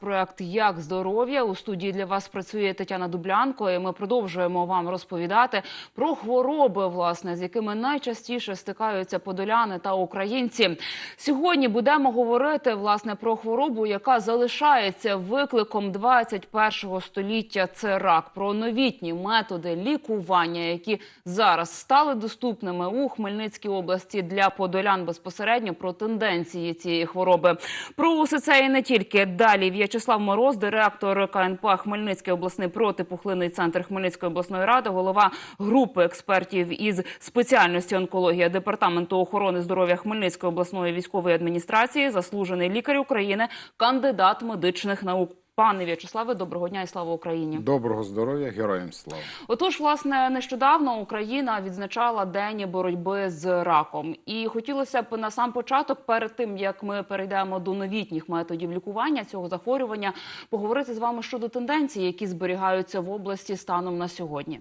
проект Як здоров'я у студії для вас працює Тетяна Дублянко. І ми продовжуємо вам розповідати про хвороби, власне, з якими найчастіше стикаються подоляни та українці. Сьогодні будемо говорити власне про хворобу, яка залишається викликом 21-го століття. Це рак, про новітні методи лікування, які зараз стали доступними у Хмельницькій області для подолян безпосередньо про тенденції цієї хвороби. Про усе це і не тільки далі. В'ячеслав Мороз, директор КНП Хмельницький обласний протипухлинний центр Хмельницької обласної ради, голова групи експертів із спеціальності онкологія департаменту охорони здоров'я Хмельницької обласної військової адміністрації, заслужений лікар України, кандидат медичних наук. Пане В'ячеславе, доброго дня і слава Україні. Доброго здоров'я, героям слава. Отож, власне, нещодавно Україна відзначала день боротьби з раком, і хотілося б на сам початок, перед тим як ми перейдемо до новітніх методів лікування цього захворювання, поговорити з вами щодо тенденцій, які зберігаються в області станом на сьогодні.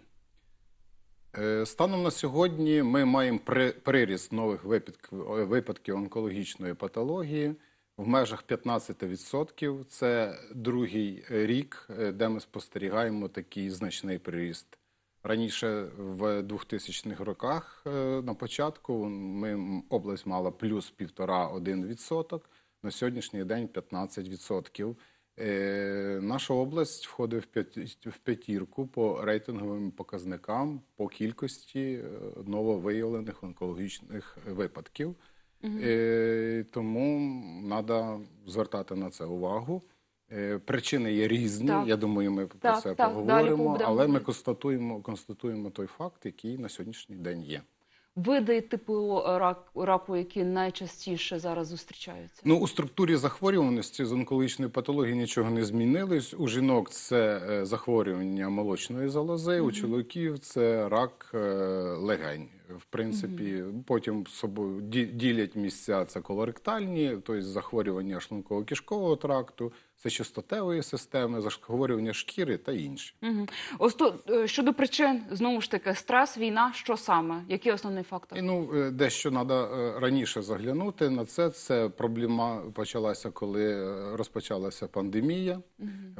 Е, Станом на сьогодні ми маємо при- приріст нових випадків, випадків онкологічної патології в межах 15%. Це другий рік, е, де ми спостерігаємо такий значний приріст. Раніше в 2000-х роках е, на початку ми область мала плюс 1,5-1%, на сьогоднішній день 15%. Е, Наша область входить в п'яті- в п'ятірку по рейтинговим показникам по кількості нововиявлених онкологічних випадків. Е, Тому треба звертати на це увагу. Е, Причини є різні. Так. Я думаю, ми про Так, це так, далі поговоримо, будемо але ми говорити. констатуємо, констатуємо той факт, який на сьогоднішній день є. Види типу рак, раку, які найчастіше зараз зустрічаються. Ну, у структурі захворюваності з онкологічної патології нічого не змінилось. У жінок це е, захворювання молочної залози, у чоловіків це рак е, легень. В принципі, потім собою ді- ділять місця це колоректальні, тобто захворювання шлунково-кишкового тракту, це частотевої системи, захворювання шкіри та інші. Угу. Ось то е, щодо причин, знову ж таки, стрес, війна, що саме? Який основний фактор? І, Ну, е, дещо треба раніше заглянути на це. Це проблема почалася, коли е, розпочалася пандемія.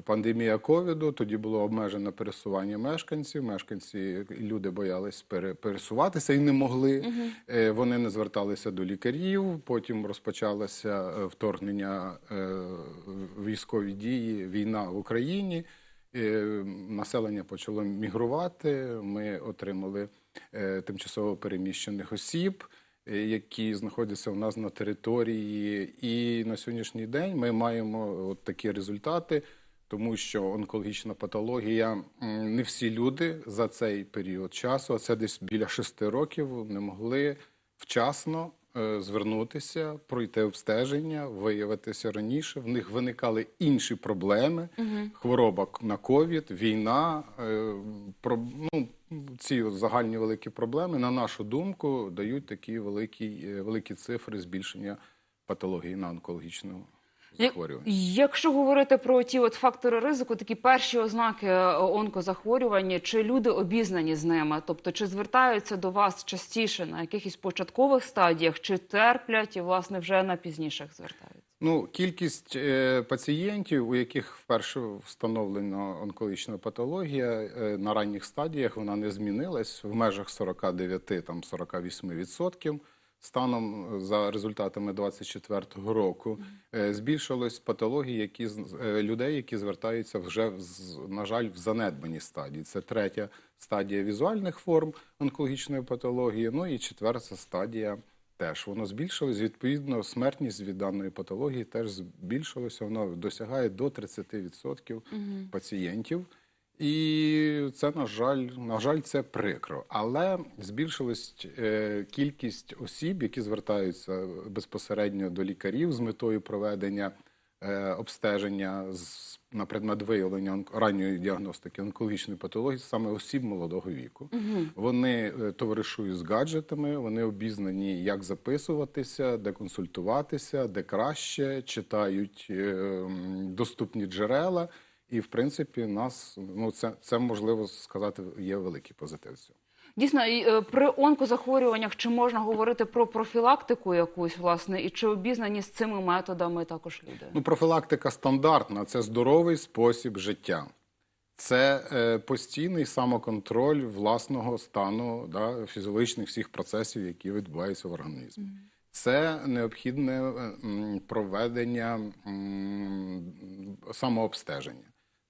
Пандемія ковіду. Тоді було обмежене пересування мешканців. Мешканці люди боялись пере- пересуватися і не могли. Е, Вони не зверталися до лікарів. Потім розпочалося вторгнення е, військові дії, війна в Україні. Е, Населення почало мігрувати. Ми отримали е, тимчасово переміщених осіб, е, які знаходяться у нас на території. І на сьогоднішній день ми маємо от такі результати, тому що онкологічна патологія не всі люди за цей період часу, а це десь біля шести років, не могли вчасно звернутися, пройти обстеження, виявитися раніше. В них виникали інші проблеми, хвороба к- на ковід, війна. е, про- ну, ці загальні великі проблеми, на нашу думку, дають такі великі, е, великі цифри збільшення патології на онкологічну Захворювання. Якщо говорити про ті от фактори ризику, такі перші ознаки е, онкозахворювання, чи люди обізнані з ними? Тобто, чи звертаються до вас частіше на якихось початкових стадіях, чи терплять і власне вже на пізніших звертаються? Ну, кількість е, пацієнтів, у яких вперше встановлена онкологічна патологія, е, на ранніх стадіях вона не змінилась в межах 49 там 48%. Станом е, за результатами 24-го року е, збільшилось патології, які е, людей, які звертаються вже на жаль в занедбаній стадії. Це третя стадія візуальних форм онкологічної патології. Ну і четверта стадія теж воно збільшилось. Відповідно, смертність від даної патології теж збільшилася. Воно досягає до 30% пацієнтів. І це, на жаль, на жаль, це прикро. Але збільшилась е, кількість осіб, які звертаються безпосередньо до лікарів з метою проведення е, обстеження з, на предмет виявлення ранньої діагностики онкологічної патології, саме осіб молодого віку. Вони е, товаришують з гаджетами, вони обізнані, як записуватися, де консультуватися, де краще, читають доступні джерела. І, в принципі, нас ну це, це можливо сказати, є великий позитив. в цьому. Дійсно, і, е, при онкозахворюваннях чи можна говорити про профілактику якусь, власне, і чи обізнані з цими методами також люди? Ну, профілактика стандартна це здоровий спосіб життя. Це е, постійний самоконтроль власного стану да, фізіологічних всіх процесів, які відбуваються в організмі. Це необхідне е, проведення самообстеження.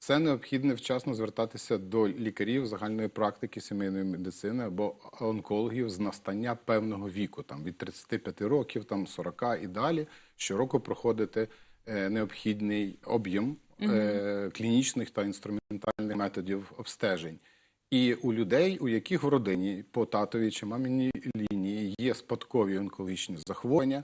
Це необхідне вчасно звертатися до лікарів загальної практики сімейної медицини або онкологів з настання певного віку, там від 35 років, там 40 і далі. Щороку проходити е, необхідний об'єм е, клінічних та інструментальних методів обстежень. І у людей, у яких в родині по татовій чи маміній лінії є спадкові онкологічні захворювання,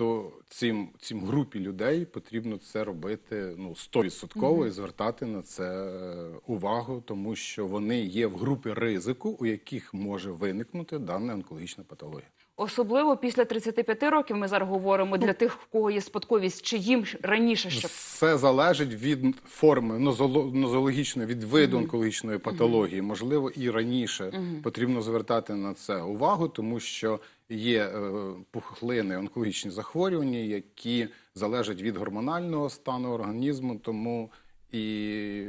то цим, цим групі людей потрібно це робити ну, 100% і звертати на це е, увагу, тому що вони є в групі ризику, у яких може виникнути дана онкологічна патологія. Особливо після 35 років ми зараз говоримо для тих, в кого є спадковість, чи їм раніше ще Все залежить від форми нозоло- нозологічної, від виду онкологічної патології. Можливо, і раніше потрібно звертати на це увагу, тому що є е, пухлини, онкологічні захворювання, які залежать від гормонального стану організму, тому і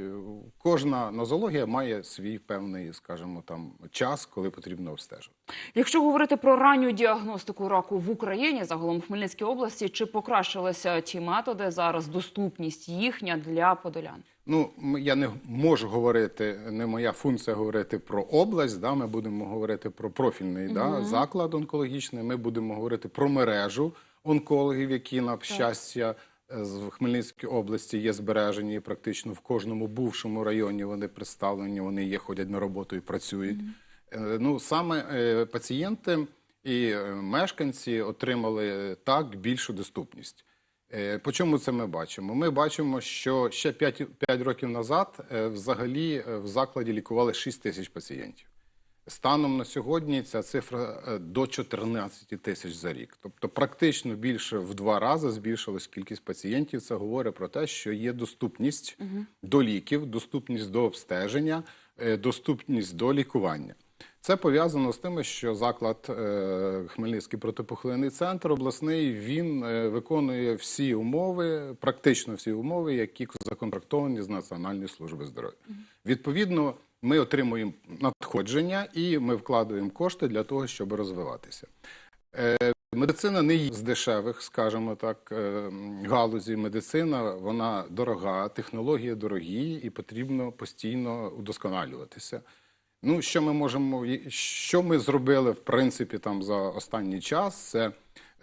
кожна нозологія має свій певний, скажімо, там час, коли потрібно обстежити. Якщо говорити про ранню діагностику раку в Україні, загалом в Хмельницькій області, чи покращилися ті методи зараз, доступність їхня для подолян? Ну, я не можу говорити, не моя функція говорити про область. Да, ми будемо говорити про профільний да, заклад онкологічний. Ми будемо говорити про мережу онкологів, які на щастя е, в Хмельницькій області є збережені і практично в кожному бувшому районі. Вони представлені, вони є, ходять на роботу і працюють. Е, Ну саме е, пацієнти і мешканці отримали так більшу доступність. Е, По чому це ми бачимо? Ми бачимо, що ще 5, 5 років назад е, взагалі е, в закладі лікували 6 тисяч пацієнтів. Станом на сьогодні ця цифра до 14 тисяч за рік. Тобто практично більше в два рази збільшилась кількість пацієнтів. Це говорить про те, що є доступність до ліків, доступність до обстеження, доступність до лікування. Це пов'язано з тим, що заклад е, Хмельницький протипухлинний центр обласний він е, виконує всі умови, практично всі умови, які законтрактовані з Національної служби здоров'я. Відповідно, ми отримуємо надходження і ми вкладаємо кошти для того, щоб розвиватися. Е, Медицина не є з дешевих, скажімо так, галузі. Медицина вона дорога, технології дорогі, і потрібно постійно удосконалюватися. Ну, що ми можемо, що ми зробили в принципі там за останній час? Це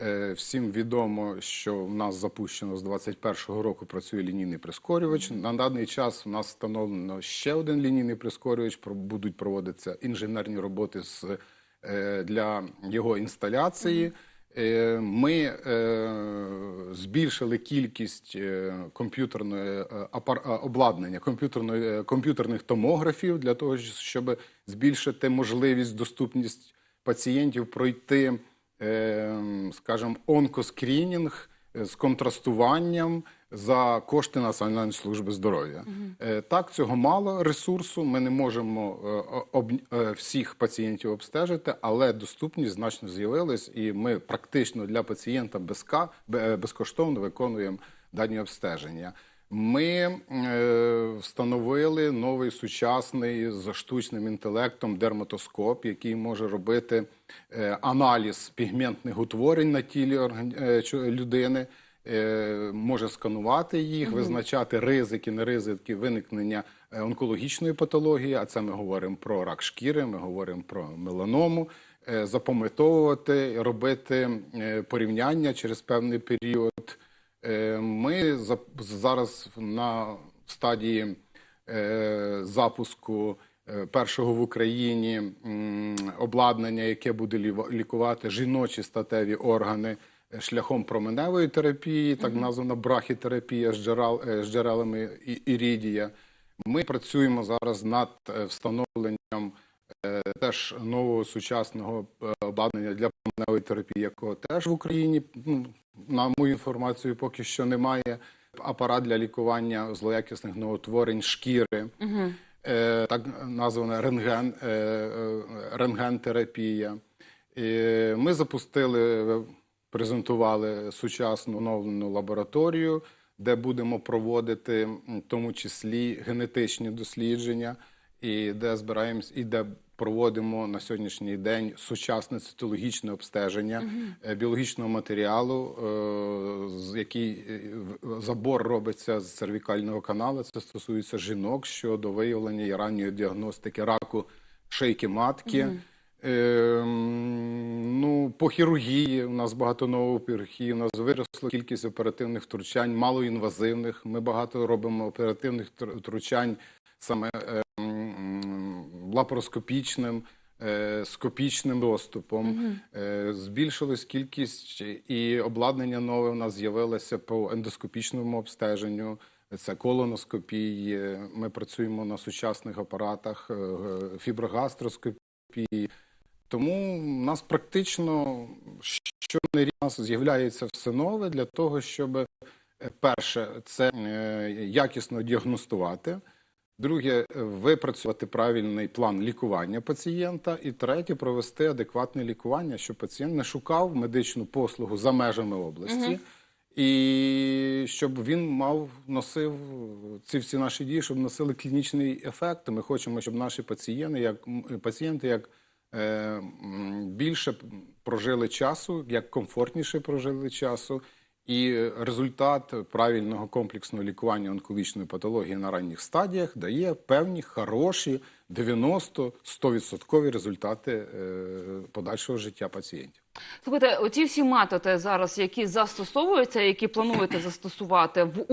е, всім відомо, що в нас запущено з 21-го року працює лінійний прискорювач. На даний час у нас встановлено ще один лінійний прискорювач. Будуть проводитися інженерні роботи з, е, для його інсталяції. Е, Ми е, збільшили кількість е, комп'ютерної обладнання, комп'ютерної, комп'ютерних томографів для того, щоб збільшити можливість, доступність пацієнтів пройти, скажімо, онкоскрінінг з контрастуванням за кошти Національної служби здоров'я. Е, Так, цього мало ресурсу. Ми не можемо е, об, е, всіх пацієнтів обстежити, але доступність значно з'явилась, і ми практично для пацієнта безка, бе- безкоштовно виконуємо дані обстеження. Ми е, встановили новий сучасний з штучним інтелектом дерматоскоп, який може робити е, аналіз пігментних утворень на тілі е, людини може сканувати їх, визначати ризики, не ризики виникнення е, онкологічної патології. А це ми говоримо про рак шкіри, ми говоримо про меланому, е, запам'ятовувати, робити е, порівняння через певний період. Е, Ми за- зараз на стадії е, запуску е, першого в Україні обладнання, яке буде лікувати жіночі статеві органи е, шляхом променевої терапії, так названа брахітерапія з, джерел, е, з джерелами ірідія. Ми працюємо зараз над е, встановленням е, теж нового сучасного обладнання для променевої терапії, якого теж в Україні, ну, на мою інформацію, поки що немає. Апарат для лікування злоякісних новотворень шкіри. е, так названа рентген, е, рентгентерапія. Ми запустили, презентували сучасну оновлену лабораторію, де будемо проводити в тому числі генетичні дослідження, і де збираємось, і де проводимо на сьогоднішній день сучасне цитологічне обстеження е, біологічного матеріалу, е, з який е, забор робиться з цервікального каналу. Це стосується жінок щодо виявлення і ранньої діагностики раку шийки матки. Ем, ну, по хірургії у нас багато хірургії. У нас виросла кількість оперативних втручань, малоінвазивних. Ми багато робимо оперативних тр- втручань саме ем, лапароскопічним, е, скопічним доступом. Е, збільшилась кількість і обладнання нове у нас з'явилося по ендоскопічному обстеженню. Це колоноскопії. Ми працюємо на сучасних апаратах е, фіброгастроскопії. Тому в нас практично щонарі у нас з'являється все нове для того, щоб е, перше це е, якісно діагностувати. Друге, е, випрацювати правильний план лікування пацієнта. І третє, провести адекватне лікування, щоб пацієнт не шукав медичну послугу за межами області. І щоб він мав носив ці всі наші дії, щоб носили клінічний ефект. Ми хочемо, щоб наші пацієнти, як пацієнти, як більше прожили часу, як комфортніше прожили часу. І результат правильного комплексного лікування онкологічної патології на ранніх стадіях дає певні хороші 90-100% результати е, подальшого життя пацієнтів. Слухайте, оці всі методи зараз, які застосовуються, які плануєте застосувати в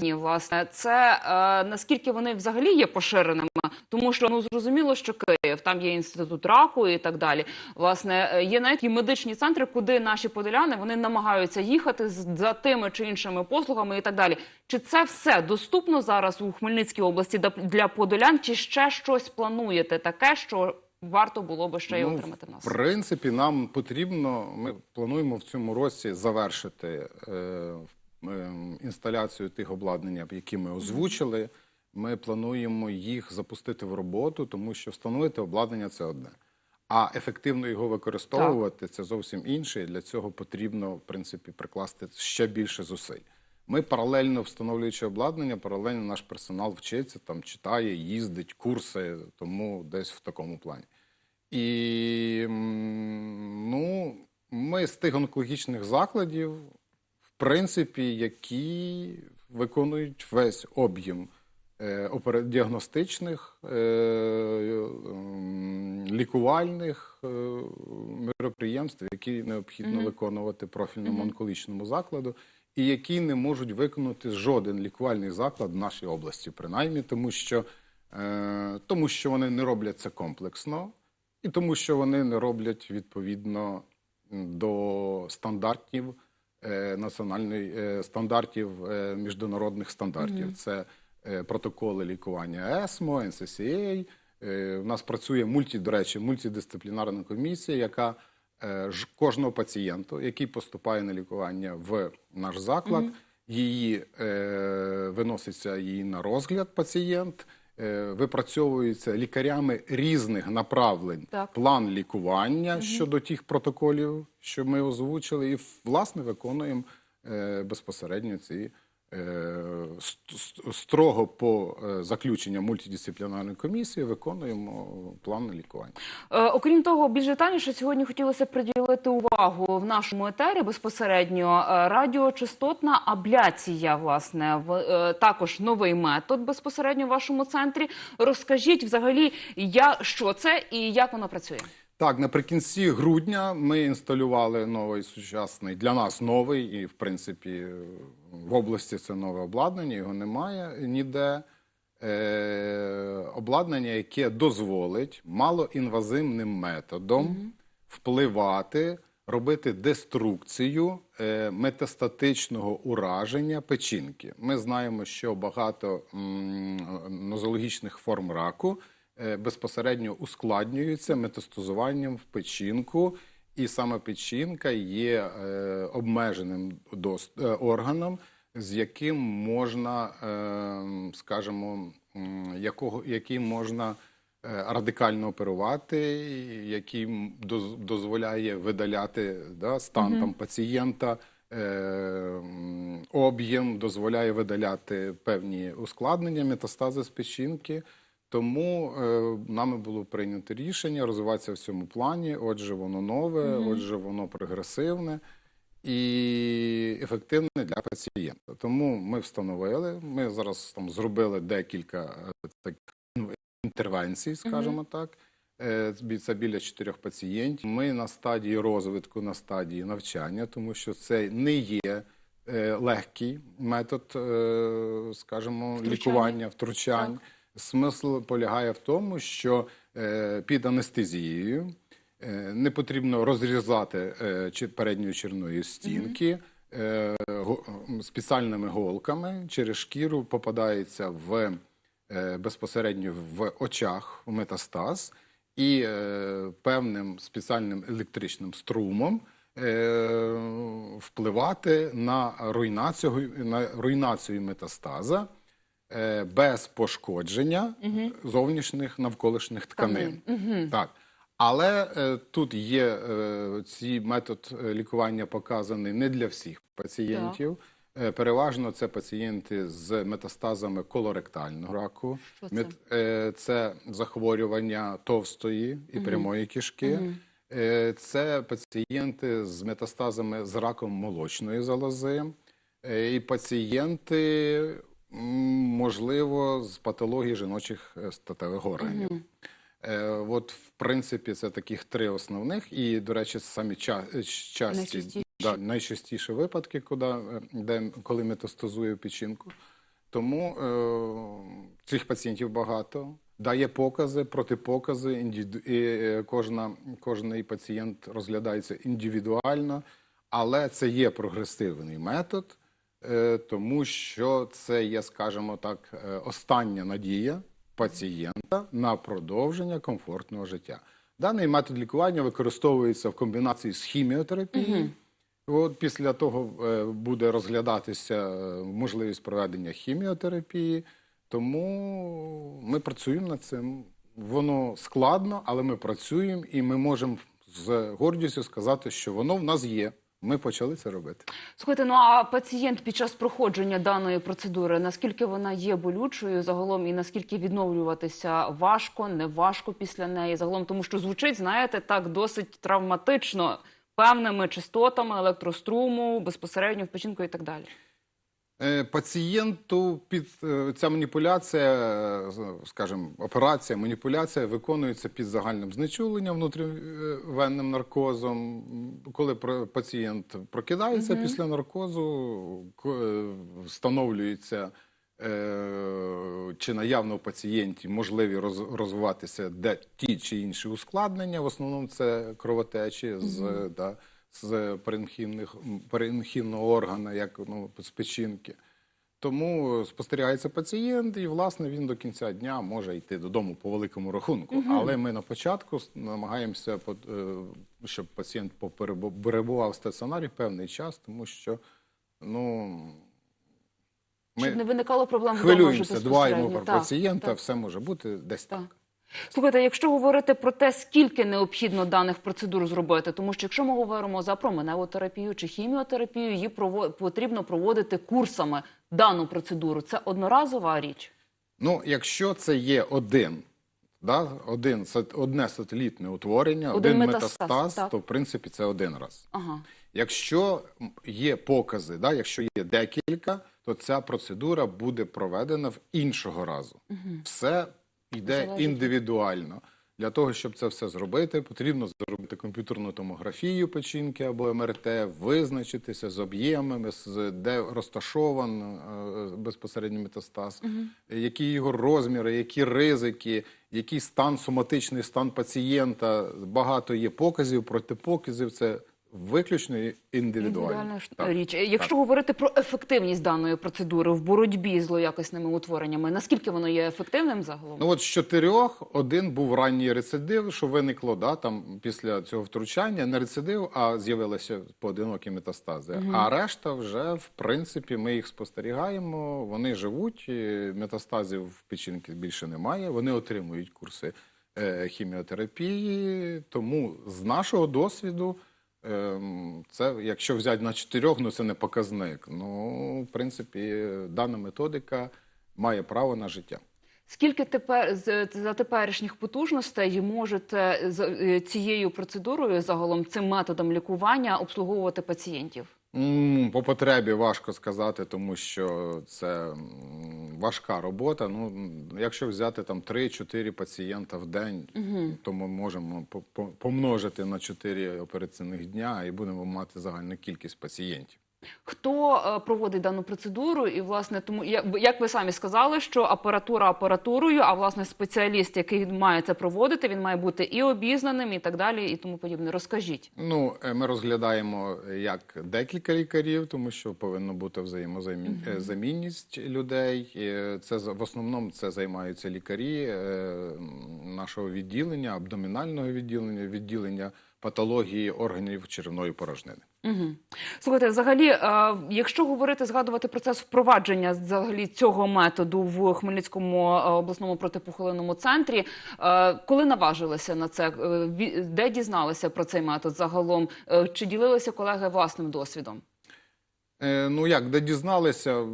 власне, це е, наскільки вони взагалі є поширеними? Тому що ну зрозуміло, що Київ там є інститут раку і так далі. Власне, е, є навіть і медичні центри, куди наші подоляни вони намагаються їхати за тими чи іншими послугами і так далі. Чи це все доступно зараз у Хмельницькій області для- подолян? Чи ще щось плануєте таке, що варто було би ще й Ну, отримати нас? В принципі, нам потрібно. Ми плануємо в цьому році завершити е, інсталяцію тих обладнань, які ми озвучили. Ми плануємо їх запустити в роботу, тому що встановити обладнання це одне. А ефективно його використовувати це зовсім інше. І для цього потрібно, в принципі, прикласти ще більше зусиль. Ми паралельно встановлюючи обладнання, паралельно наш персонал вчиться, там читає, їздить, курси, тому десь в такому плані. І ну, ми з тих онкологічних закладів, принципі, які виконують весь об'єм е, діагностичних, е, ем, лікувальних е, мероприємств, які необхідно виконувати профільному онкологічному закладу, і які не можуть виконати жоден лікувальний заклад в нашій області, принаймні, тому що, тому що вони не роблять це комплексно. І тому, що вони не роблять відповідно до стандартів національної е, стандартів е, міжнародних стандартів. Це е, протоколи лікування ЕСМО, NCCA. Е, У нас працює мульті, до речі, мультидисциплінарна комісія, яка е, кожного пацієнту, який поступає на лікування в наш заклад, її е, виноситься її на розгляд пацієнт. Е, Випрацьовується лікарями різних направлень Так. план лікування щодо тих протоколів, що ми озвучили, і власне виконуємо е, безпосередньо ці строго по е, заключенням мультидисциплінарної комісії виконуємо план лікування. Е, окрім того, більш детальніше сьогодні хотілося приділити увагу в нашому етері безпосередньо е, радіочастотна абляція. Власне, е, також новий метод безпосередньо в вашому центрі. Розкажіть взагалі, я що це і як воно працює? Так, наприкінці грудня ми інсталювали новий сучасний для нас новий, і в принципі в області це нове обладнання, його немає ніде. Е, обладнання, яке дозволить малоінвазивним методом впливати, робити деструкцію е, метастатичного ураження печінки. Ми знаємо, що багато м, нозологічних форм раку е, безпосередньо ускладнюються метастазуванням в печінку, і саме печінка є е, обмеженим е, органом. з яким можна, е, скажімо, якого, який можна радикально оперувати, який доз- дозволяє видаляти да, стан там, пацієнта, е, об'єм, дозволяє видаляти певні ускладнення, метастази з печінки. Тому е, нами було прийнято рішення розвиватися в цьому плані. Отже, воно нове, отже, воно прогресивне і ефективне для пацієнта. Тому ми встановили. Ми зараз там зробили декілька е, ну, інтервенцій, скажімо так. Е, Це біля чотирьох пацієнтів. Ми на стадії розвитку, на стадії навчання, тому що це не є е, легкий метод, скажімо, Втручання. лікування, втручань. Смисл полягає в тому, що е, під анестезією е, не потрібно розрізати е, передньої черної стінки. Спеціальними голками через шкіру попадається в безпосередньо в очах в метастаз і е, певним спеціальним електричним струмом е, впливати на руйнацію, на руйнацію метастаза без пошкодження зовнішніх навколишніх тканин. Так. Але е, тут є е, цей метод е, лікування показаний не для всіх пацієнтів. Е, переважно це пацієнти з метастазами колоректального раку. Що це? Мет- е, це захворювання товстої і прямої кишки. Е, Це пацієнти з метастазами з раком молочної залози. Е, І пацієнти, можливо, з патології жіночих е, статевих органів. Е, От, в принципі, це таких три основних. І, до речі, самі ча- е, часті, Найчастіші. да, найчастіші випадки, куди, де, коли метастазує печінку. Тому е, цих пацієнтів багато. Дає покази, протипокази. Індіду... І, кожна, кожний пацієнт розглядається індивідуально, але це є прогресивний метод, тому що це є, скажімо так, е, остання надія пацієнта на продовження комфортного життя. Даний метод лікування використовується в комбінації з хіміотерапією. От після того е, буде розглядатися е, можливість проведення хіміотерапії, тому ми працюємо над цим. Воно складно, але ми працюємо і ми можемо з гордістю сказати, що воно в нас є. Ми почали це робити. Слухайте, ну а пацієнт під час проходження даної процедури, наскільки вона є болючою загалом, і наскільки відновлюватися важко, не важко після неї загалом, тому що звучить, знаєте, так досить травматично певними частотами електроструму, безпосередньо в печінку і так далі. Е, Пацієнту під е, ця маніпуляція, е, скажімо, операція, маніпуляція виконується під загальним знечуленням внутрівенним наркозом. Коли пацієнт прокидається після наркозу, встановлюється. Чи наявно у пацієнті можливі роз- розвиватися де ті чи інші ускладнення, в основному це кровотечі з, да, з перенхідних, перенхідного органу, як ну, з печінки. Тому спостерігається пацієнт, і власне він до кінця дня може йти додому по великому рахунку. Але ми на початку намагаємося, е, щоб пацієнт перебував в стаціонарі певний час, тому що ну, Щоб не виникало проблем вдома хвилюємося, дбаємо безпосередньо. про пацієнта, так. все може бути десь так. Так. Слухайте, якщо говорити про те, скільки необхідно даних процедур зробити, тому що якщо ми говоримо за променеву терапію чи хіміотерапію, її потрібно проводити курсами дану процедуру. Це одноразова річ. Ну, якщо це є один, да, один одне сателітне утворення, Один один, метастаз, метастаз, так. то в принципі це один раз. Ага. Якщо є покази, да, якщо є декілька, то ця процедура буде проведена в іншого разу. Все йде індивідуально. Для того, щоб це все зробити, потрібно зробити комп'ютерну томографію печінки або МРТ, визначитися з об'ємами, де розташований е, безпосередньо метастаз, які його розміри, які ризики, який стан, соматичний стан пацієнта. Багато є показів, протипоказів. Це виключно. Індивідуальна Так. річ. Якщо говорити про ефективність даної процедури в боротьбі з злоякісними утвореннями, наскільки воно є ефективним загалом? Ну от з чотирьох один був ранній рецидив, що виникло да, там після цього втручання, не рецидив, а з'явилися поодинокі метастази. А решта вже, в принципі, ми їх спостерігаємо, вони живуть, метастазів в печінки більше немає, вони отримують курси е, хіміотерапії. Тому з нашого досвіду. Ем, Це, якщо взяти на чотирьох, ну це не показник. Ну, в принципі, дана методика має право на життя. Скільки тепер за теперішніх потужностей можете е, цією процедурою загалом цим методом лікування обслуговувати пацієнтів? По потребі важко сказати, тому що це важка робота. Ну, якщо взяти там 3-4 пацієнта в день, то ми можемо по- по- помножити на 4 операційних дня і будемо мати загальну кількість пацієнтів. Хто е, проводить дану процедуру? І власне тому як, ви самі сказали, що апаратура апаратурою, а власне спеціаліст, який має це проводити, він має бути і обізнаним, і так далі, і тому подібне. Розкажіть. Ну, е, ми розглядаємо е, як декілька лікарів, тому що повинно бути взаємозамінність людей. Е, Це в основному це займаються лікарі нашого відділення, абдомінального відділення, відділення патології органів черевної порожнини. Угу. Слухайте, взагалі, е, якщо говорити, згадувати процес впровадження взагалі цього методу в Хмельницькому е, обласному протипухолинному центрі, е, коли наважилися на це, де дізналися про цей метод загалом? Чи ділилися колеги власним досвідом? Е, Ну як, де дізналися,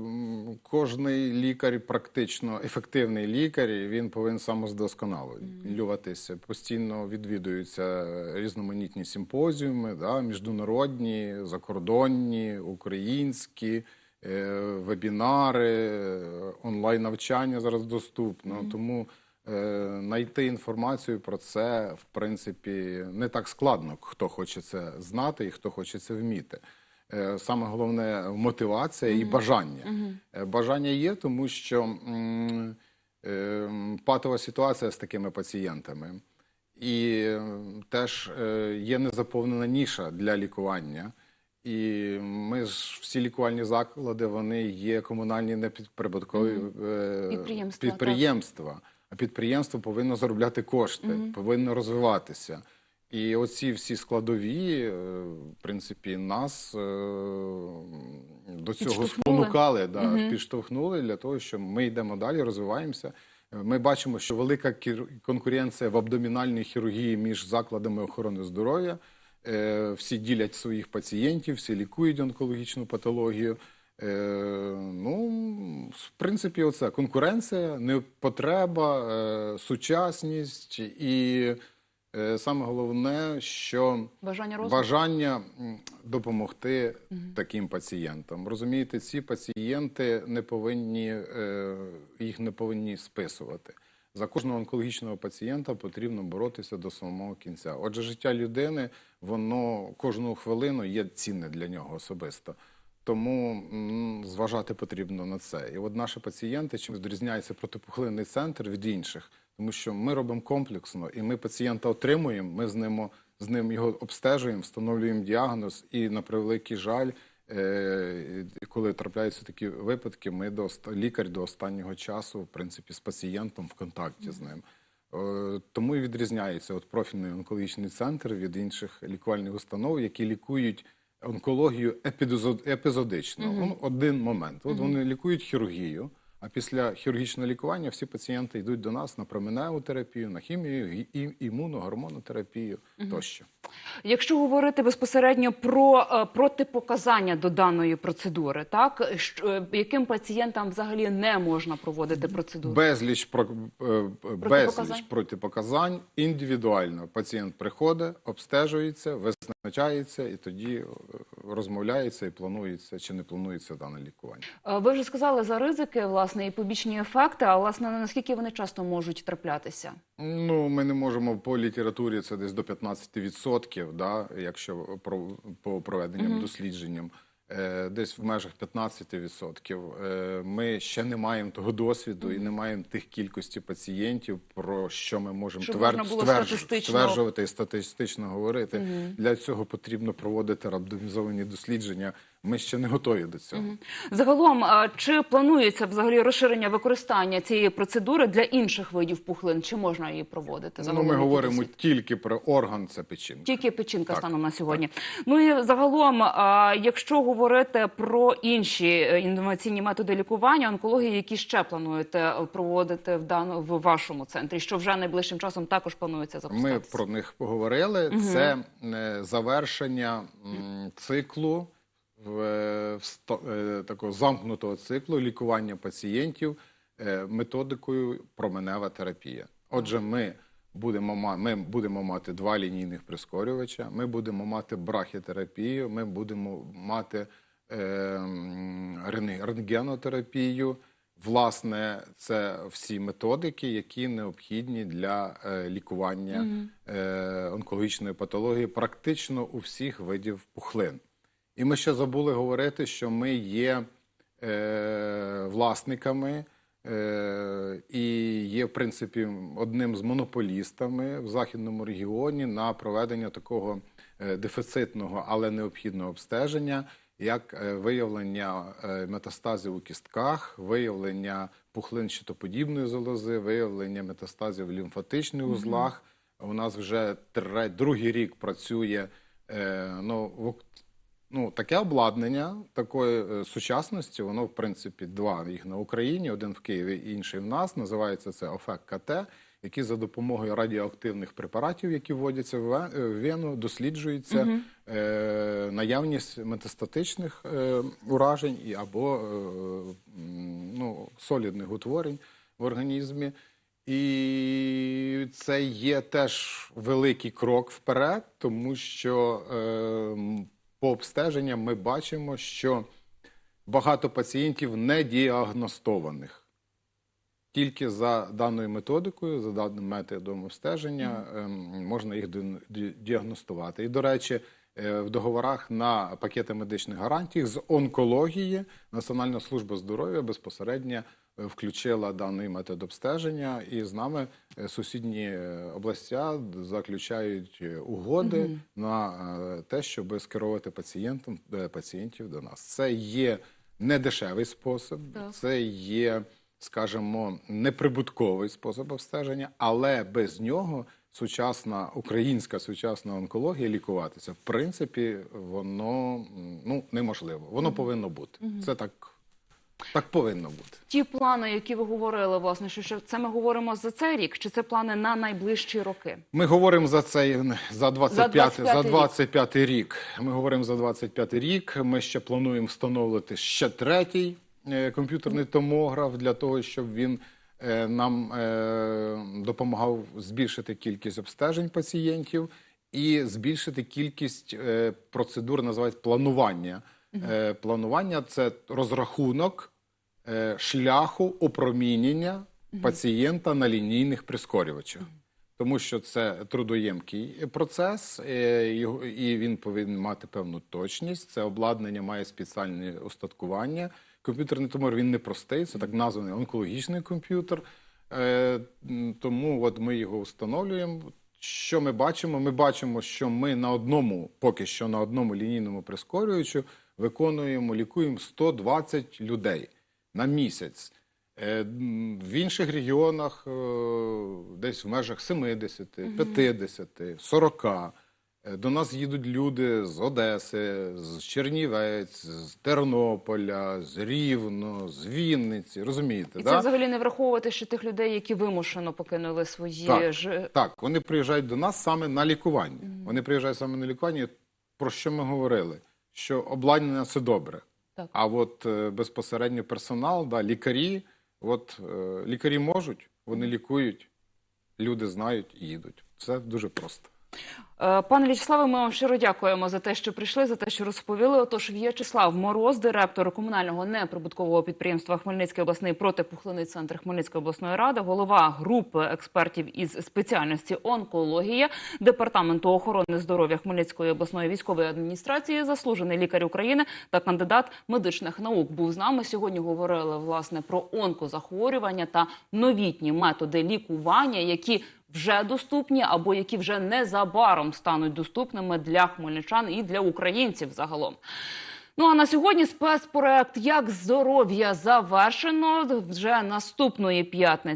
кожний лікар, практично ефективний лікар, він повинен самоздосконалюватися. Постійно відвідуються різноманітні симпозіуми, да, міжнародні, закордонні, українські, е, вебінари, е, онлайн-навчання зараз доступно. Тому е, знайти інформацію про це, в принципі, не так складно, хто хоче це знати і хто хоче це вміти. Е, Саме головне мотивація і бажання. Е, Бажання є, тому що е, патова ситуація з такими пацієнтами. І теж є незаповнена ніша для лікування. І ми ж всі лікувальні заклади, вони є комунальні непідприбуткові Підприємства, підприємства. А підприємство повинно заробляти кошти, повинно розвиватися. І оці всі складові, е, в принципі, нас е, до цього спонукали, да, підштовхнули для того, що ми йдемо далі, розвиваємося. Е, Ми бачимо, що велика конкуренція в абдомінальній хірургії між закладами охорони здоров'я. Всі ділять своїх пацієнтів, всі лікують онкологічну патологію. Ну, в принципі, оце конкуренція, не потреба, е, сучасність і саме головне, що Бажання розвитку? бажання допомогти таким пацієнтам. Розумієте, ці пацієнти не повинні е, їх не повинні списувати. За кожного онкологічного пацієнта потрібно боротися до самого кінця. Отже, життя людини, воно кожну хвилину є цінне для нього особисто. Тому м, зважати потрібно на це. І от наші пацієнти чим відрізняється протипухлинний центр від інших, тому що ми робимо комплексно, і ми пацієнта отримуємо, ми з ним, з ним його обстежуємо, встановлюємо діагноз, і на превеликий жаль, е, коли трапляються такі випадки, ми до лікар до останнього часу, в принципі, з пацієнтом в контакті з ним. Е, Тому і відрізняється от профільний онкологічний центр від інших лікувальних установ, які лікують онкологію епізод- епізодично. Ну, один момент. От вони лікують хірургію, а після хірургічного лікування всі пацієнти йдуть до нас на променеву терапію, на хімію, і- імуногормонотерапію тощо. Якщо говорити безпосередньо про е, протипоказання до даної процедури, так що, е, яким пацієнтам взагалі не можна проводити процедуру? Безліч про е, Протипоказань? безліч протипоказань індивідуально. Пацієнт приходить, обстежується, визначається і тоді е, розмовляється і планується чи не планується дане лікування. Е, Ви вже сказали за ризики, власне, і побічні ефекти, а власне наскільки вони часто можуть траплятися? Ну, ми не можемо по літературі це десь до 15%, да, якщо про, по проведенням дослідженням. Е, десь в межах 15%. Е, Ми ще не маємо того досвіду і не маємо тих кількості пацієнтів, про що ми можемо Щоб твер- статистично- стверджувати і статистично говорити. Для цього потрібно проводити рандомізовані дослідження. Ми ще не готові до цього. Загалом, чи планується взагалі розширення використання цієї процедури для інших видів пухлин? Чи можна її проводити? Ну, ми говоримо тільки про орган, це печінка. Тільки печінка Так, станом на сьогодні. Ну і загалом, якщо говорити про інші е, інноваційні методи лікування, онкології, які ще плануєте е, проводити в дану в вашому центрі, що вже найближчим часом також планується Ми про них поговорили. Це е, завершення циклу в, е, в сто- е, такого замкнутого циклу лікування пацієнтів е, методикою променева терапія. Отже, ми будемо ми будемо мати два лінійних прискорювача. Ми будемо мати брахітерапію. Ми будемо мати е, рентгенотерапію. Власне, це всі методики, які необхідні для е, лікування е, онкологічної патології, практично у всіх видів пухлин. І ми ще забули говорити, що ми є е, власниками е, і є, в принципі, одним з монополістами в західному регіоні на проведення такого е, дефіцитного, але необхідного обстеження, як е, виявлення е, метастазів у кістках, виявлення пухлин щитоподібної залози, виявлення метастазів в лімфатичних узлах. У нас вже другий рік працює е, ну, ну, таке обладнання такої е, сучасності, воно, в принципі, два їх на Україні, один в Києві, інший в нас. Називається це ОФЕК КТ, які за допомогою радіоактивних препаратів, які вводяться в е, вену, досліджується е, наявність метастатичних е, уражень і або е, ну, солідних утворень в організмі. І це є теж великий крок вперед, тому що е, м, по обстеженням ми бачимо, що багато пацієнтів не діагностованих. Тільки за даною методикою, за даним методом обстеження, ем, можна їх діагностувати. І, до речі, е, в договорах на пакети медичних гарантій з онкології Національна служба здоров'я безпосередньо включила даний метод обстеження, і з нами е, сусідні е, областя заключають е, угоди на е, те, щоб скерувати пацієнтам е, пацієнтів до нас. Це є недешевий спосіб, Так. це є, скажімо, неприбутковий спосіб обстеження, але без нього сучасна українська сучасна онкологія лікуватися, в принципі, воно ну неможливо. Воно повинно бути. Це так, так повинно бути. Ті плани, які ви говорили, власне, що, це ми говоримо за цей рік, чи це плани на найближчі роки? Ми говоримо за цей за 25, за 25 25 рік. Ми говоримо за 25 рік. Ми ще плануємо встановити ще третій е, комп'ютерний томограф для того, щоб він е, нам е, допомагав збільшити кількість обстежень пацієнтів і збільшити кількість е, процедур, називають планування. Е, Планування це розрахунок е, шляху опромінення пацієнта на лінійних прискорювачах. Тому що це трудоємкий процес, е, і він повинен мати певну точність. Це обладнання має спеціальне устаткування. Комп'ютерний тумор він не простий, це так названий онкологічний комп'ютер. Тому от ми його встановлюємо. Що ми бачимо? Ми бачимо, що ми на одному, поки що на одному лінійному прискорювачу виконуємо, лікуємо 120 людей на місяць. Е, В інших регіонах е, десь в межах 70, 50, 40. Е, До нас їдуть люди з Одеси, з Чернівець, з Тернополя, з Рівно, з Вінниці. Розумієте, І да? це взагалі не враховувати ще тих людей, які вимушено покинули свої Так. ж Так, вони приїжджають до нас саме на лікування. Вони приїжджають саме на лікування. Про що ми говорили? Що обладнання це добре. Так. А от е, безпосередньо персонал, да, лікарі, от е, лікарі можуть, вони лікують, люди знають і їдуть. Це дуже просто. Е, Пане В'ячеславе, ми вам щиро дякуємо за те, що прийшли, за те, що розповіли. Отож, В'ячеслав Мороз, директор комунального неприбуткового підприємства Хмельницький обласний протипухлинний центр Хмельницької обласної ради, голова групи експертів із спеціальності онкологія департаменту охорони здоров'я Хмельницької обласної військової адміністрації, заслужений лікар України та кандидат медичних наук. Був з нами сьогодні. Говорили власне про онкозахворювання та новітні методи лікування, які вже доступні або які вже незабаром стануть доступними для хмельничан і для українців загалом. Ну а на сьогодні спецпроект Як здоров'я завершено вже наступної п'ятниці.